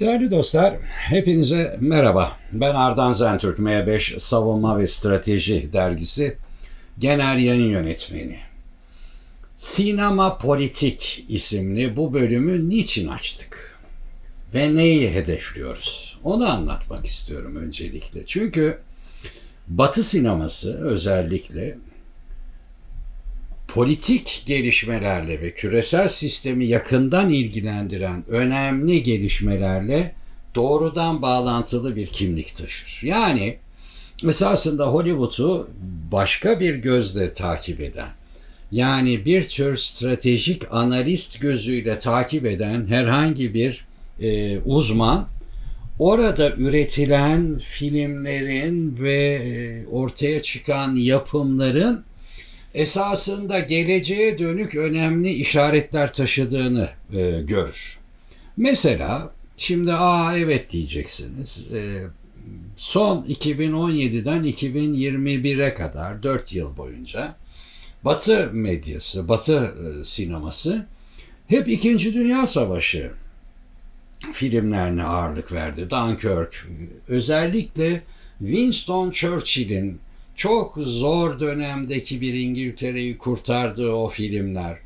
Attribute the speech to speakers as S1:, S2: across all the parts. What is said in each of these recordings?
S1: Değerli dostlar, hepinize merhaba. Ben Ardan Zentürk, M5 Savunma ve Strateji dergisi genel yayın yönetmeni. Sinema Politik isimli bu bölümü niçin açtık? Ve neyi hedefliyoruz? Onu anlatmak istiyorum öncelikle. Çünkü Batı sineması özellikle politik gelişmelerle ve küresel sistemi yakından ilgilendiren önemli gelişmelerle doğrudan bağlantılı bir kimlik taşır. Yani esasında Hollywood'u başka bir gözle takip eden, yani bir tür stratejik analist gözüyle takip eden herhangi bir e, uzman orada üretilen filmlerin ve e, ortaya çıkan yapımların esasında geleceğe dönük önemli işaretler taşıdığını e, görür. Mesela şimdi aa evet diyeceksiniz. E, son 2017'den 2021'e kadar 4 yıl boyunca Batı medyası, Batı e, sineması hep İkinci Dünya Savaşı filmlerine ağırlık verdi. Dunkirk, özellikle Winston Churchill'in çok zor dönemdeki bir İngiltere'yi kurtardığı o filmler,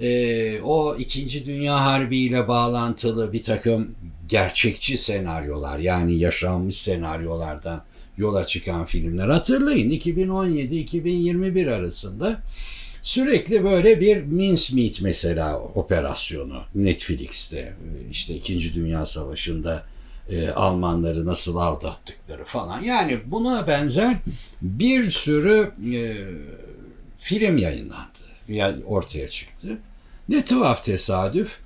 S1: e, o İkinci Dünya Harbi ile bağlantılı bir takım gerçekçi senaryolar yani yaşanmış senaryolardan yola çıkan filmler. Hatırlayın 2017-2021 arasında sürekli böyle bir mincemeat mesela operasyonu Netflix'te işte İkinci Dünya Savaşı'nda e, Almanları nasıl aldattıkları falan. Yani buna benzer bir sürü e, film yayınlandı. Yani ortaya çıktı. Ne tuhaf tesadüf.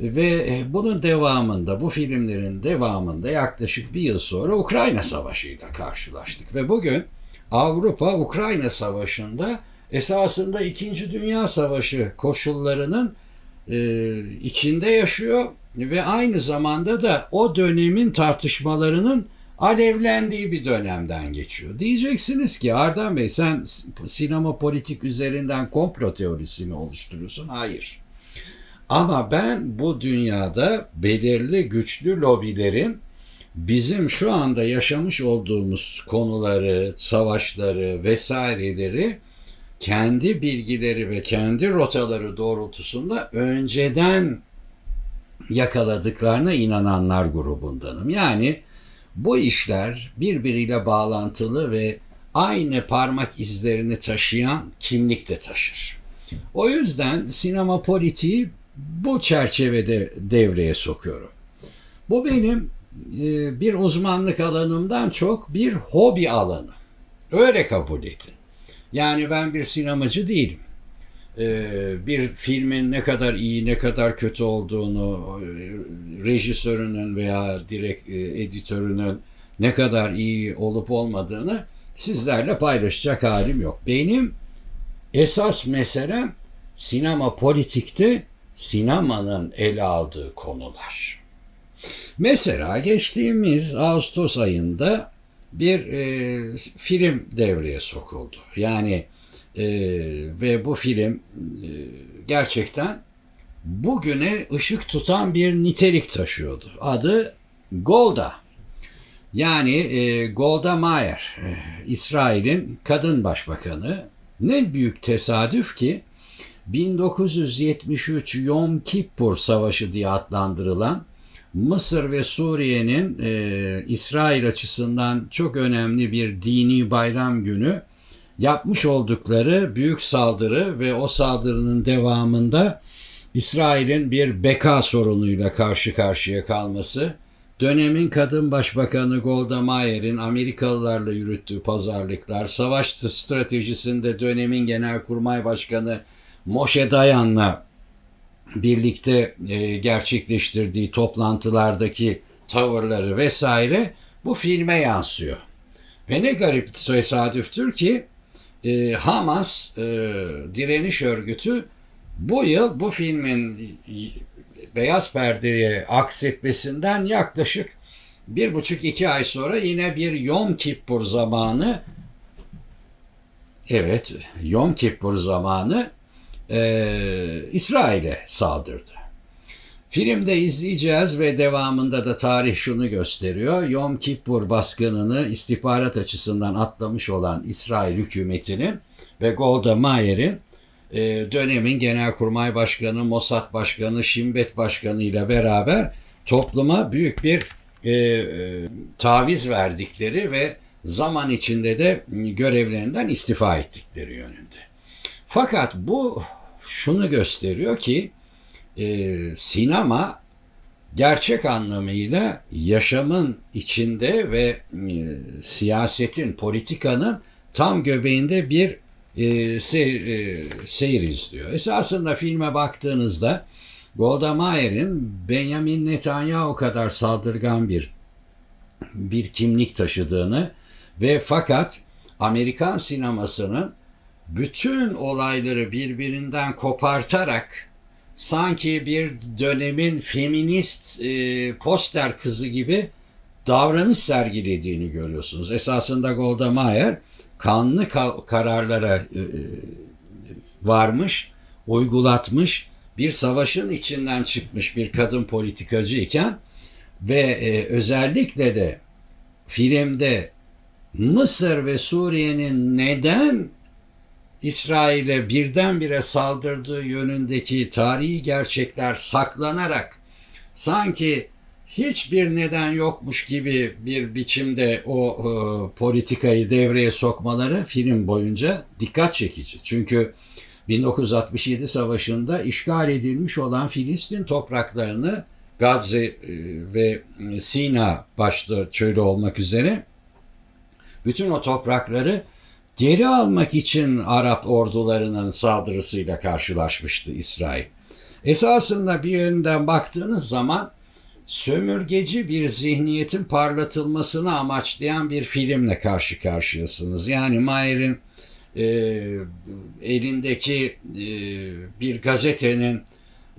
S1: Ve bunun devamında, bu filmlerin devamında yaklaşık bir yıl sonra Ukrayna Savaşı ile karşılaştık. Ve bugün Avrupa Ukrayna Savaşı'nda esasında İkinci Dünya Savaşı koşullarının e, içinde yaşıyor ve aynı zamanda da o dönemin tartışmalarının alevlendiği bir dönemden geçiyor. Diyeceksiniz ki Ardan Bey sen sinema politik üzerinden komplo teorisi mi oluşturuyorsun? Hayır. Ama ben bu dünyada belirli güçlü lobilerin bizim şu anda yaşamış olduğumuz konuları, savaşları vesaireleri kendi bilgileri ve kendi rotaları doğrultusunda önceden yakaladıklarına inananlar grubundanım. Yani bu işler birbiriyle bağlantılı ve aynı parmak izlerini taşıyan kimlik de taşır. O yüzden sinema politiği bu çerçevede devreye sokuyorum. Bu benim e, bir uzmanlık alanımdan çok bir hobi alanı. Öyle kabul edin. Yani ben bir sinemacı değilim. Ee, bir filmin ne kadar iyi ne kadar kötü olduğunu rejisörünün veya direkt e, editörünün ne kadar iyi olup olmadığını sizlerle paylaşacak halim yok. Benim esas meselem sinema politikte sinemanın ele aldığı konular. Mesela geçtiğimiz Ağustos ayında bir e, film devreye sokuldu. Yani e, ve bu film e, gerçekten bugüne ışık tutan bir nitelik taşıyordu. Adı Golda. Yani e, Golda Meir, e, İsrail'in kadın başbakanı. Ne büyük tesadüf ki 1973 Yom Kippur Savaşı diye adlandırılan Mısır ve Suriye'nin e, İsrail açısından çok önemli bir dini bayram günü yapmış oldukları büyük saldırı ve o saldırının devamında İsrail'in bir beka sorunuyla karşı karşıya kalması, dönemin kadın başbakanı Golda Meir'in Amerikalılarla yürüttüğü pazarlıklar, savaş stratejisinde dönemin genelkurmay başkanı Moshe Dayan'la birlikte e, gerçekleştirdiği toplantılardaki tavırları vesaire bu filme yansıyor. Ve ne garip tesadüftür ki e, Hamas e, direniş örgütü bu yıl bu filmin beyaz perdeye aksetmesinden yaklaşık bir buçuk iki ay sonra yine bir Yom Kippur zamanı evet Yom Kippur zamanı e, İsrail'e saldırdı. Filmde izleyeceğiz ve devamında da tarih şunu gösteriyor. Yom Kippur baskınını istihbarat açısından atlamış olan İsrail hükümetinin ve Golda Meir'in e, dönemin Genelkurmay Başkanı, Mossad Başkanı, Şimbet Başkanı ile beraber topluma büyük bir e, e, taviz verdikleri ve zaman içinde de görevlerinden istifa ettikleri yönünde. Fakat bu şunu gösteriyor ki e, sinema gerçek anlamıyla yaşamın içinde ve e, siyasetin, politikanın tam göbeğinde bir e, seyir, e, seyir izliyor. Esasında filme baktığınızda Golda Meir'in Benjamin Netanyahu kadar saldırgan bir bir kimlik taşıdığını ve fakat Amerikan sinemasının bütün olayları birbirinden kopartarak sanki bir dönemin feminist e, poster kızı gibi davranış sergilediğini görüyorsunuz. Esasında Golda Meir kanlı ka- kararlara e, varmış, uygulatmış, bir savaşın içinden çıkmış bir kadın politikacı iken ve e, özellikle de filmde Mısır ve Suriye'nin neden İsrail'e birdenbire saldırdığı yönündeki tarihi gerçekler saklanarak sanki hiçbir neden yokmuş gibi bir biçimde o e, politikayı devreye sokmaları film boyunca dikkat çekici. Çünkü 1967 savaşında işgal edilmiş olan Filistin topraklarını Gazze e, ve Sina başta çölü olmak üzere bütün o toprakları geri almak için Arap ordularının saldırısıyla karşılaşmıştı İsrail. Esasında bir yönden baktığınız zaman sömürgeci bir zihniyetin parlatılmasını amaçlayan bir filmle karşı karşıyasınız. Yani Mayer'in e, elindeki e, bir gazetenin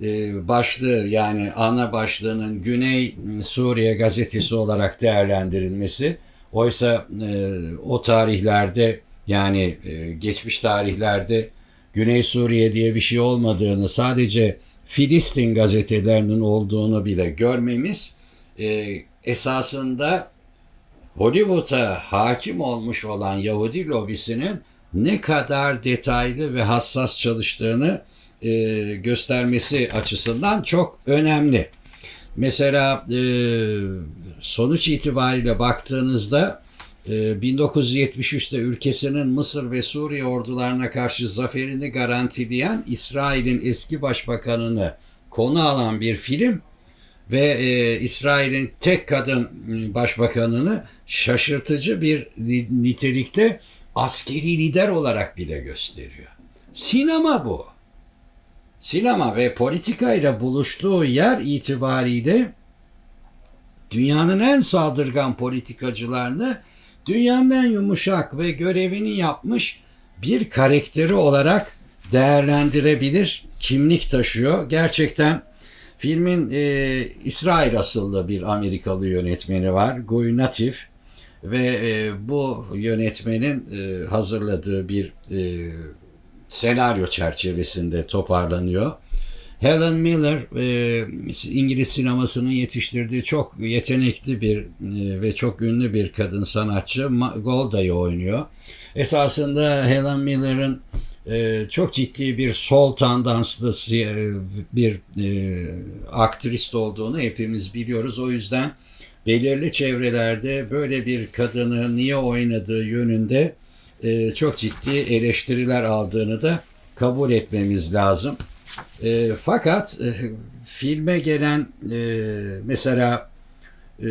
S1: e, başlığı yani ana başlığının Güney Suriye gazetesi olarak değerlendirilmesi oysa e, o tarihlerde yani e, geçmiş tarihlerde Güney Suriye diye bir şey olmadığını sadece Filistin gazetelerinin olduğunu bile görmemiz e, esasında Hollywood'a hakim olmuş olan Yahudi lobisinin ne kadar detaylı ve hassas çalıştığını e, göstermesi açısından çok önemli. Mesela sonuç itibariyle baktığınızda 1973'te ülkesinin Mısır ve Suriye ordularına karşı zaferini garantileyen İsrail'in eski başbakanını konu alan bir film ve e, İsrail'in tek kadın başbakanını şaşırtıcı bir nitelikte askeri lider olarak bile gösteriyor. Sinema bu. Sinema ve politika ile buluştuğu yer itibariyle dünyanın en saldırgan politikacılarını dünyanın en yumuşak ve görevini yapmış bir karakteri olarak değerlendirebilir kimlik taşıyor. Gerçekten filmin e, İsrail asıllı bir Amerikalı yönetmeni var. Guy Natif ve e, bu yönetmenin e, hazırladığı bir e, senaryo çerçevesinde toparlanıyor. Helen Miller e, İngiliz sinemasının yetiştirdiği çok yetenekli bir e, ve çok ünlü bir kadın sanatçı Golda'yı oynuyor. Esasında Helen Miller'ın e, çok ciddi bir sol tandanslı bir aktrist olduğunu hepimiz biliyoruz. O yüzden belirli çevrelerde böyle bir kadını niye oynadığı yönünde çok ciddi eleştiriler aldığını da kabul etmemiz lazım. E, fakat e, filme gelen e, mesela e,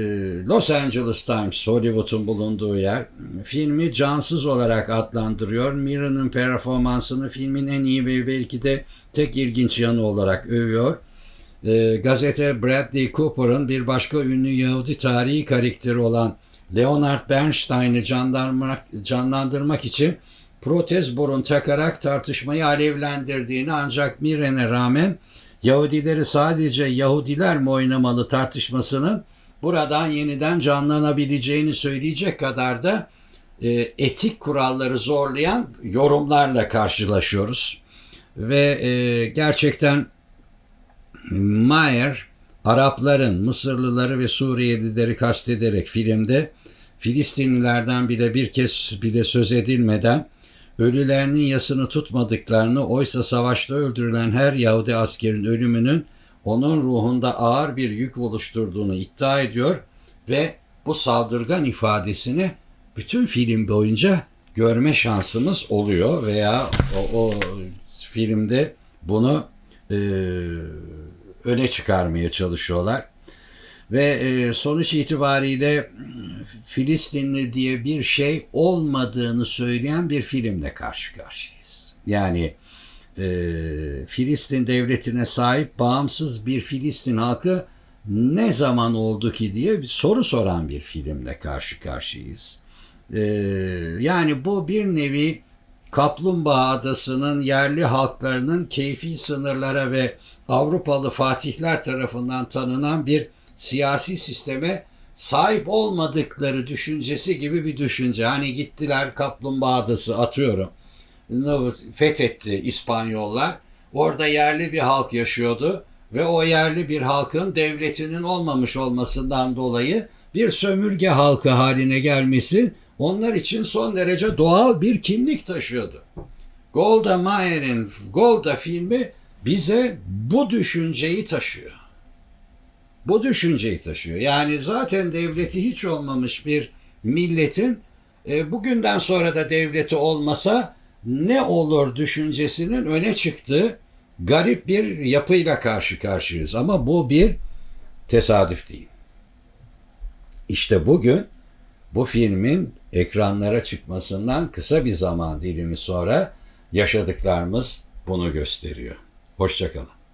S1: Los Angeles Times, Hollywood'un bulunduğu yer, filmi cansız olarak adlandırıyor. Mira'nın performansını filmin en iyi ve belki de tek ilginç yanı olarak övüyor. E, gazete Bradley Cooper'ın bir başka ünlü Yahudi tarihi karakteri olan Leonard Bernstein'i canlandırmak, için protez burun takarak tartışmayı alevlendirdiğini ancak Miren'e rağmen Yahudileri sadece Yahudiler mi oynamalı tartışmasının buradan yeniden canlanabileceğini söyleyecek kadar da e, etik kuralları zorlayan yorumlarla karşılaşıyoruz. Ve e, gerçekten Mayer Arapların, Mısırlıları ve Suriyelileri kastederek filmde Filistinlilerden bile bir kez bile söz edilmeden ölülerinin yasını tutmadıklarını oysa savaşta öldürülen her Yahudi askerin ölümünün onun ruhunda ağır bir yük oluşturduğunu iddia ediyor ve bu saldırgan ifadesini bütün film boyunca görme şansımız oluyor veya o, o filmde bunu e, öne çıkarmaya çalışıyorlar. Ve e, sonuç itibariyle Filistinli diye bir şey olmadığını söyleyen bir filmle karşı karşıyayız. Yani e, Filistin devletine sahip bağımsız bir Filistin halkı ne zaman oldu ki diye bir soru soran bir filmle karşı karşıyayız. E, yani bu bir nevi Kaplumbağa Adası'nın yerli halklarının keyfi sınırlara ve Avrupalı fatihler tarafından tanınan bir siyasi sisteme sahip olmadıkları düşüncesi gibi bir düşünce. Hani gittiler Kaplumbağa atıyorum. Fethetti İspanyollar. Orada yerli bir halk yaşıyordu ve o yerli bir halkın devletinin olmamış olmasından dolayı bir sömürge halkı haline gelmesi onlar için son derece doğal bir kimlik taşıyordu. Golda Meir'in Golda filmi bize bu düşünceyi taşıyor. Bu düşünceyi taşıyor. Yani zaten devleti hiç olmamış bir milletin e, bugünden sonra da devleti olmasa ne olur düşüncesinin öne çıktığı garip bir yapıyla karşı karşıyayız. Ama bu bir tesadüf değil. İşte bugün bu filmin ekranlara çıkmasından kısa bir zaman dilimi sonra yaşadıklarımız bunu gösteriyor. Hoşçakalın.